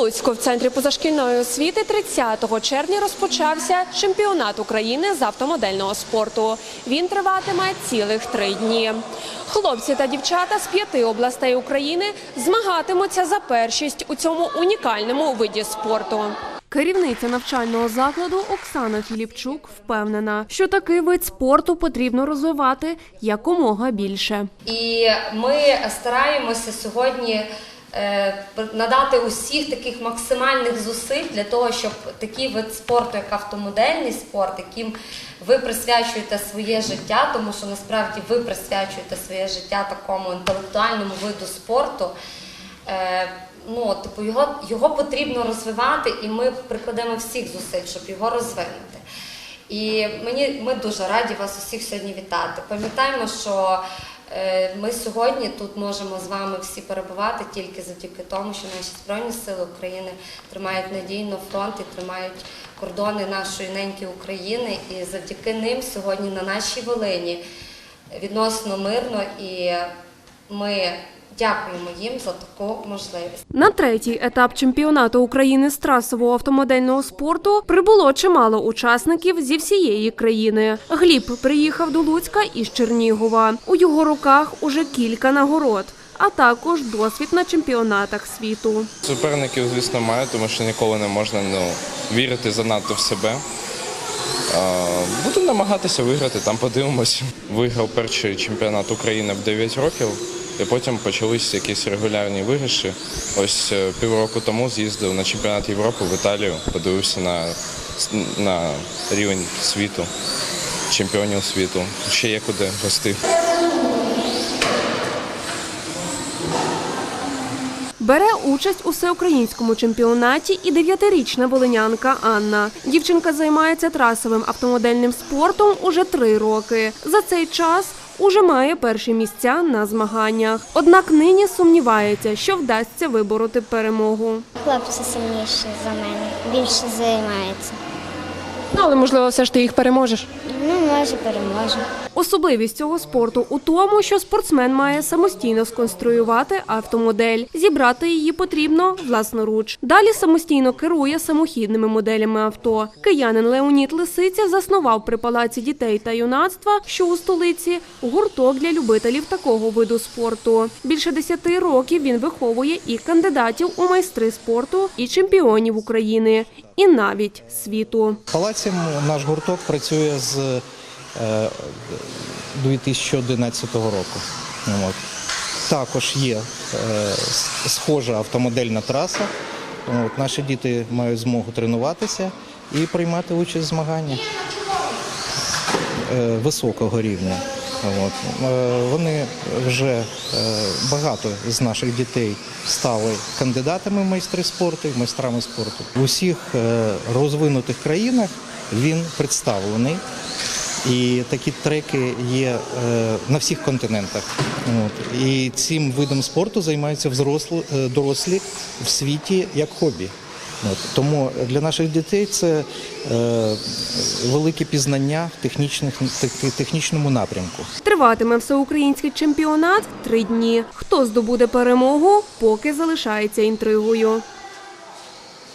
Луцьку в центрі позашкільної освіти 30 червня розпочався чемпіонат України з автомодельного спорту. Він триватиме цілих три дні. Хлопці та дівчата з п'яти областей України змагатимуться за першість у цьому унікальному виді спорту. Керівниця навчального закладу Оксана Філіпчук впевнена, що такий вид спорту потрібно розвивати якомога більше. І ми стараємося сьогодні надати усіх таких максимальних зусиль для того, щоб такий вид спорту, як автомодельний спорт, яким ви присвячуєте своє життя, тому що насправді ви присвячуєте своє життя такому інтелектуальному виду спорту. е, Ну, типу, його, його потрібно розвивати, і ми прикладемо всіх зусиль, щоб його розвинути. І мені ми дуже раді вас усіх сьогодні вітати. Пам'ятаємо, що е, ми сьогодні тут можемо з вами всі перебувати тільки завдяки тому, що наші збройні сили України тримають надійно фронт і тримають кордони нашої неньки України. І завдяки ним сьогодні на нашій Волині відносно мирно і ми дякуємо їм за таку можливість. На третій етап чемпіонату України з трасового автомодельного спорту прибуло чимало учасників зі всієї країни. Гліб приїхав до Луцька із Чернігова. У його руках уже кілька нагород, а також досвід на чемпіонатах світу. Суперників, звісно, маю, тому що ніколи не можна ну, вірити занадто в себе. А, Буду намагатися виграти, там подивимося. Виграв перший чемпіонат України в 9 років, і потім почалися якісь регулярні виграші. Ось е, півроку тому з'їздив на чемпіонат Європи в Італію, подивився на, на рівень світу, чемпіонів світу. Ще є куди рости. Бере участь у всеукраїнському чемпіонаті і дев'ятирічна волинянка Анна. Дівчинка займається трасовим автомодельним спортом уже три роки. За цей час уже має перші місця на змаганнях. Однак нині сумнівається, що вдасться вибороти перемогу. Хлопці сильніші за мене, більше займаються. Ну, але можливо, все ж ти їх переможеш. Ну, може, переможе. Особливість цього спорту у тому, що спортсмен має самостійно сконструювати автомодель. Зібрати її потрібно власноруч. Далі самостійно керує самохідними моделями авто. Киянин Леонід Лисиця заснував при палаці дітей та юнацтва, що у столиці, гурток для любителів такого виду спорту. Більше десяти років він виховує і кандидатів у майстри спорту, і чемпіонів України, і навіть світу. В палаці наш гурток працює з е, 2011 року. От. Також є е, схожа автомодельна траса. От. Наші діти мають змогу тренуватися і приймати участь в змаганнях е, високого рівня. Е, Вони вже е, багато з наших дітей стали кандидатами в майстри спорту, майстрами спорту. В усіх е, розвинутих країнах він представлений. І такі треки є е, на всіх континентах. І цим видом спорту займаються взрослі, е, дорослі в світі як хобі. Тому для наших дітей це е, велике пізнання в технічних, технічному напрямку. Триватиме всеукраїнський чемпіонат три дні. Хто здобуде перемогу, поки залишається інтригою.